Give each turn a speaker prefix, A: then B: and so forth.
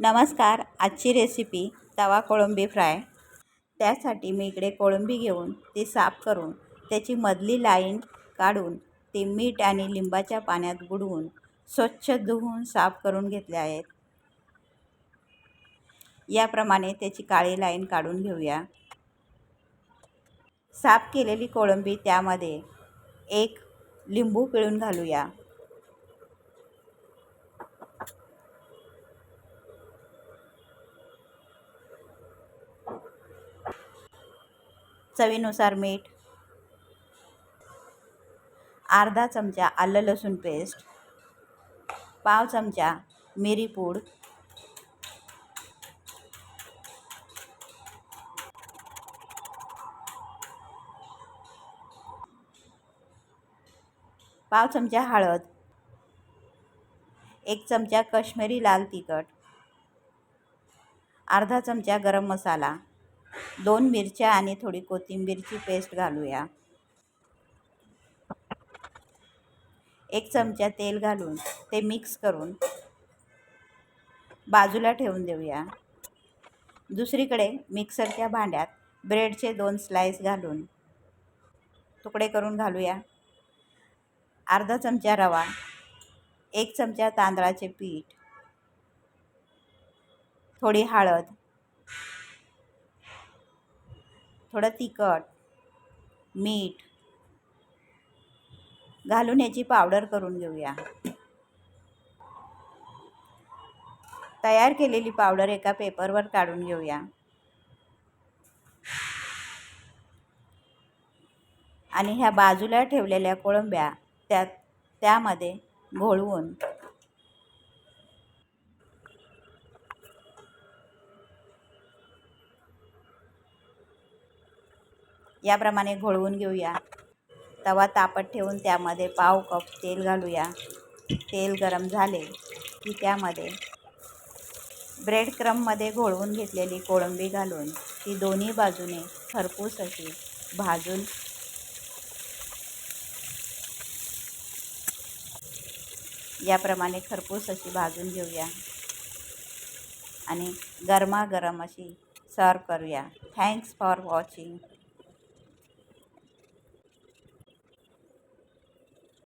A: नमस्कार आजची रेसिपी तवा कोळंबी फ्राय त्यासाठी मी इकडे कोळंबी घेऊन ती साफ करून त्याची मधली लाईन काढून ती मीठ आणि लिंबाच्या पाण्यात बुडवून स्वच्छ धुवून साफ करून घेतले आहेत. याप्रमाणे त्याची काळी लाईन काढून घेऊया. साफ केलेली कोळंबी त्यामध्ये एक लिंबू पिळून घालूया. चवीनुसार मीठ अर्धा चमचा आलं लसूण पेस्ट पाव चमचा मिरी पूड पाव चमचा हळद एक चमचा कश्मीरी लाल तिखट अर्धा चमचा गरम मसाला दोन मिरच्या आणि थोडी कोथिंबीरची पेस्ट घालूया. एक चमचा तेल घालून ते मिक्स करून बाजूला ठेवून देऊया. दुसरीकडे मिक्सरच्या भांड्यात ब्रेडचे दोन स्लाईस घालून तुकडे करून घालूया. अर्धा चमचा रवा एक चमचा तांदळाचे पीठ थोडी हळद थोडं तिखट मीठ घालून याची पावडर करून घेऊया. तयार केलेली पावडर एका पेपरवर काढून घेऊया. आणि ह्या बाजूला ठेवलेल्या कोळंब्या त्यात त्यामध्ये घोळवून याप्रमाणे घोळवून घेऊया. तवा तापत ठेवून त्यामध्ये पाव कप तेल घालूया. तेल गरम झाले की त्यामध्ये ब्रेड क्रममध्ये घोळवून घेतलेली कोळंबी घालून ती दोन्ही बाजूने खरपूस अशी भाजून याप्रमाणे खरपूस अशी भाजून घेऊया. आणि गरमागरम अशी सर्व करूया. Thanks for watching